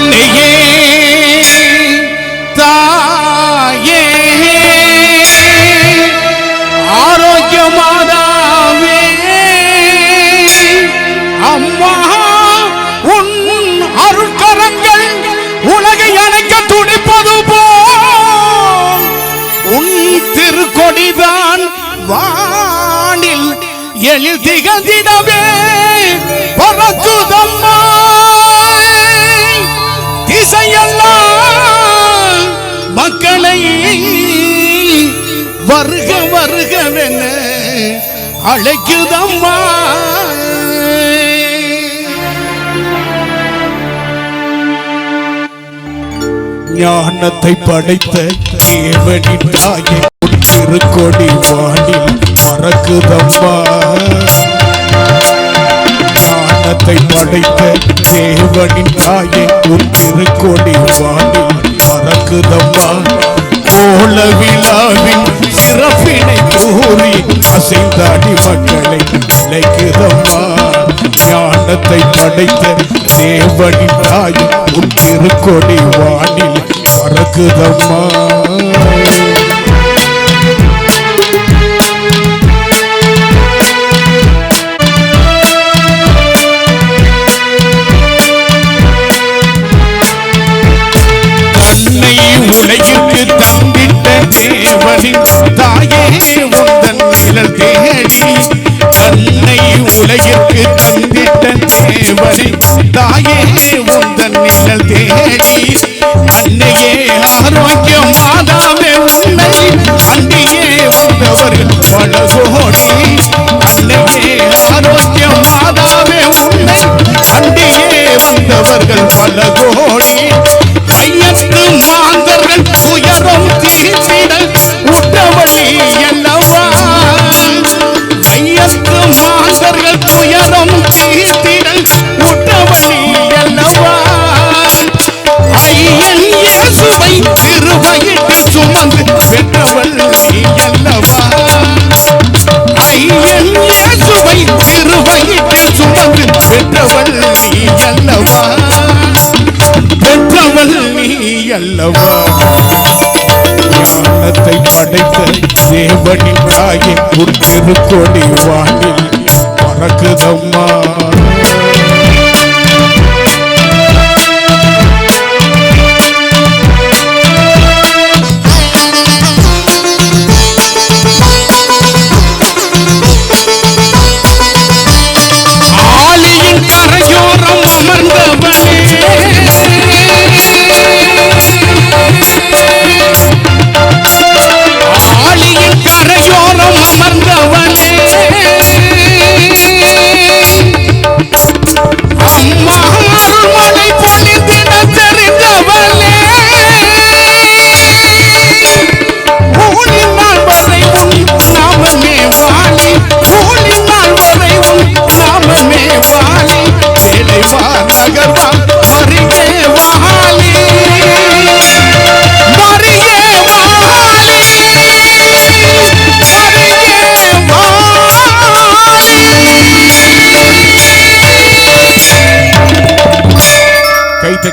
அன்னையே தாயே ஆரோக்கியமாதாவே அம்மா உன் அருட்கரங்கள் உலகை அணைக்க துடிப்பது போல். உன் திருக்கொடிதான் வானில் எழில் திகழ்ந்திடவே. பறக்குதம்மா வருக வருகவென அழைக்குதம்மா. ஞானத்தை படைத்த தேவனின் தாயை திருக்கொடி வானில் மறக்குதம்மா. ஞானத்தை படைத்த தேவனின் தாயை உன் திருக்கொடி வானில் மறக்குதம்மா. கோல விழாவின் சிறப்பினை கூறி அசைந்தாடி மக்களை நினைக்குதம்மா ஞானத்தை படைத்த தேவனின் தாய் உன் திருக்கொடி வானில் பறக்குதம்மா. உந்தன் நிழல் தேடி தன்னை உலகிற்கு தந்திட்ட தேவனின் தாயே உந்தன் நிழல் தேடி அன்னையே ஆரோக்கிய மாதாவே உன்னை அன்னையே வந்தவர்கள் பல கோடி அன்னையே ஆரோக்கிய மாதாவே உன்னை அன்னையே வந்தவர்கள் பல கோடி அல்லவா? ஞானத்தை படைத்த தேவனின் தாயின் உன் திருக்கொடி வானில் பறக்குதம்மா.